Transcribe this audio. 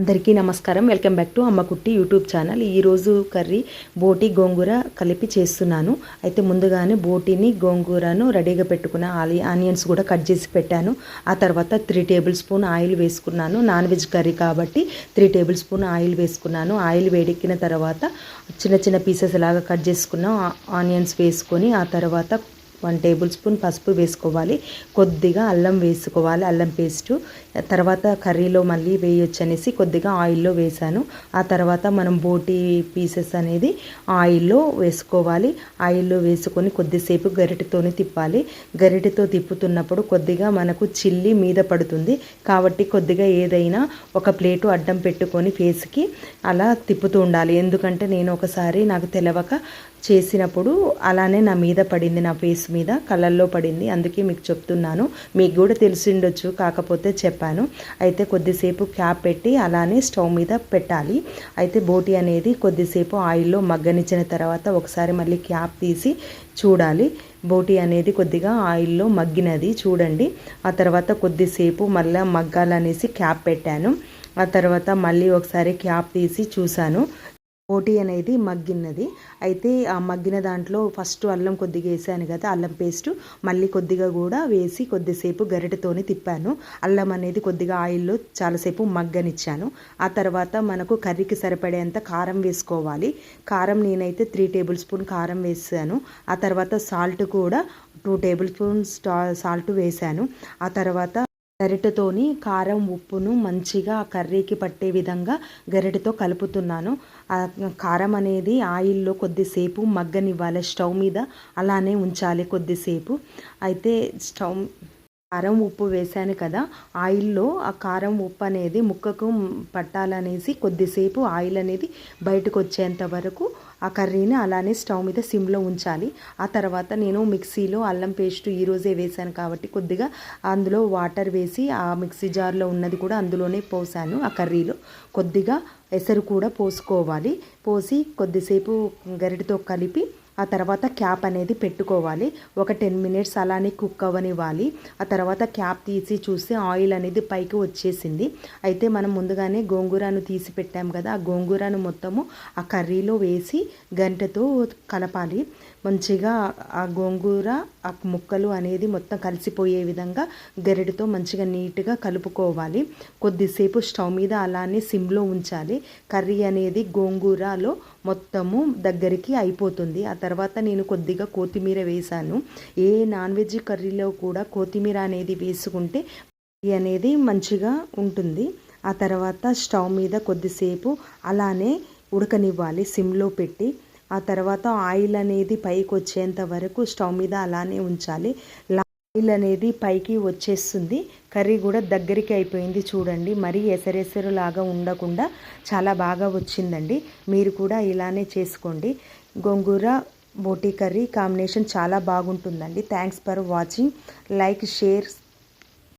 అందరికీ నమస్కారం. Welcome back to Ammakutti YouTube channel. ఈరోజు కర్రీ బోటి గోంగూర కలిపి చేస్తున్నాను. అయితే ముందుగానే బోటిని గోంగూరను రెడీగా పెట్టుకున్న ఆలి ఆనియన్స్ కూడా కట్ చేసి పెట్టాను. ఆ తర్వాత త్రీ టేబుల్ స్పూన్ ఆయిల్ వేసుకున్నాను. నాన్ వెజ్ కర్రీ కాబట్టి త్రీ టేబుల్ స్పూన్ ఆయిల్ వేసుకున్నాను. ఆయిల్ వేడెక్కిన తర్వాత చిన్న చిన్న పీసెస్ లాగా కట్ చేసుకున్న ఆనియన్స్ వేసుకొని ఆ తర్వాత వన్ టేబుల్ స్పూన్ పసుపు వేసుకోవాలి. కొద్దిగా అల్లం వేసుకోవాలి అల్లం పేస్టు. తర్వాత కర్రీలో మళ్ళీ వేయొచ్చు అనేసి కొద్దిగా ఆయిల్లో వేసాను. ఆ తర్వాత మనం బోటి పీసెస్ అనేది ఆయిల్లో వేసుకోవాలి. ఆయిల్లో వేసుకొని కొద్దిసేపు గరిటెతోని తిప్పాలి. గరిటెతో తిప్పుతున్నప్పుడు కొద్దిగా మనకు చిల్లి మీద పడుతుంది. కాబట్టి కొద్దిగా ఏదైనా ఒక ప్లేటు అడ్డం పెట్టుకొని ఫేస్కి అలా తిప్పుతూ ఉండాలి. ఎందుకంటే నేను ఒకసారి నాకు తెలవక చేసినప్పుడు అలానే నా మీద పడింది నా ఫేస్ మీద కళ్ళల్లో పడింది. అందుకే మీకు చెప్తున్నాను. మీకు కూడా తెలిసి ఉండొచ్చు కాకపోతే చెప్పాను. అయితే కొద్దిసేపు క్యాప్ పెట్టి అలానే స్టవ్ మీద పెట్టాలి. అయితే బోటి అనేది కొద్దిసేపు ఆయిల్లో మగ్గనిచ్చిన తర్వాత ఒకసారి మళ్ళీ క్యాప్ తీసి చూడాలి. బోటి అనేది కొద్దిగా ఆయిల్లో మగ్గినది చూడండి. ఆ తర్వాత కొద్దిసేపు మళ్ళీ మగ్గాలనేసి క్యాప్ పెట్టాను. ఆ తర్వాత మళ్ళీ ఒకసారి క్యాప్ తీసి చూశాను. బోటి అనేది మగ్గినది అయితే ఆ మగ్గిన దాంట్లో ఫస్ట్ అల్లం కొద్దిగా వేసాను కదా అల్లం పేస్ట్. మళ్ళీ కొద్దిగా కూడా వేసి కొద్దిసేపు గరిటెతోని తిప్పాను. అల్లం అనేది కొద్దిగా ఆయిల్లో చాలాసేపు మగ్గనిచ్చాను. ఆ తర్వాత మనకు కర్రీకి సరిపడేంత కారం వేసుకోవాలి. కారం నేనైతే త్రీ టేబుల్ స్పూన్ కారం వేసాను. ఆ తర్వాత సాల్ట్ కూడా టూ టేబుల్ స్పూన్ సాల్ట్ వేసాను. ఆ తర్వాత గరిటెతోని కారం ఉప్పును మంచిగా ఆ కర్రీకి పట్టే విధంగా గరిటెతో కలుపుతున్నాను. ఆ కారం అనేది ఆయిల్లో కొద్దిసేపు మగ్గనివ్వాలి స్టవ్ మీద అలానే ఉంచాలి కొద్దిసేపు. అయితే స్టవ్ కారం ఉప్పు వేసాను కదా ఆయిల్లో ఆ కారం ఉప్పు అనేది ముక్కకు పట్టాలనేసి కొద్దిసేపు ఆయిల్ అనేది బయటకు వచ్చేంత వరకు ఆ కర్రీని అలానే స్టవ్ మీద సిమ్లో ఉంచాలి. ఆ తర్వాత నేను మిక్సీలో అల్లం పేస్ట్ ఈరోజే వేసాను కాబట్టి కొద్దిగా అందులో వాటర్ వేసి ఆ మిక్సీ జార్లో ఉన్నది కూడా అందులోనే పోసాను ఆ కర్రీలో. కొద్దిగా ఎసరు కూడా పోసుకోవాలి. పోసి కొద్దిసేపు గరిటతో కలిపి ఆ తర్వాత క్యాప్ అనేది పెట్టుకోవాలి. ఒక టెన్ మినిట్స్ అలానే కుక్ అవ్వనివ్వాలి. ఆ తర్వాత క్యాప్ తీసి చూస్తే ఆయిల్ అనేది పైకి వచ్చేసింది. అయితే మనం ముందుగానే గోంగూరను తీసి పెట్టాం కదా ఆ గోంగూరను మొత్తము ఆ కర్రీలో వేసి గంటతో కలపాలి. మంచిగా ఆ గోంగూర ఆ ముక్కలు అనేది మొత్తం కలిసిపోయే విధంగా గరిటతో మంచిగా నీట్గా కలుపుకోవాలి. కొద్దిసేపు స్టవ్ మీద అలానే సిమ్లో ఉంచాలి. కర్రీ అనేది గోంగూరలో మొత్తము దగ్గరికి అయిపోతుంది. ఆ తర్వాత నేను కొద్దిగా కొత్తిమీర వేశాను ఏ నాన్ వెజ్ కర్రీలో కూడా కొత్తిమీర అనేది వేసుకుంటే అనేది మంచిగా ఉంటుంది. ఆ తర్వాత స్టవ్ మీద కొద్దిసేపు అలానే ఉడకనివ్వాలి సిమ్లో పెట్టి. ఆ తర్వాత ఆయిల్ అనేది పైకి వచ్చేంత వరకు స్టవ్ మీద అలానే ఉంచాలి. ఆయిల్ అనేది పైకి వచ్చేస్తుంది. కర్రీ కూడా దగ్గరికి అయిపోయింది చూడండి. మరీ ఎసరెసరు లాగా ఉండకుండా చాలా బాగా వచ్చిందండి. మీరు కూడా ఇలానే చేసుకోండి. గోంగూర బోటీ కర్రీ కాంబినేషన్ చాలా బాగుంటుందండి. Thanks for watching like share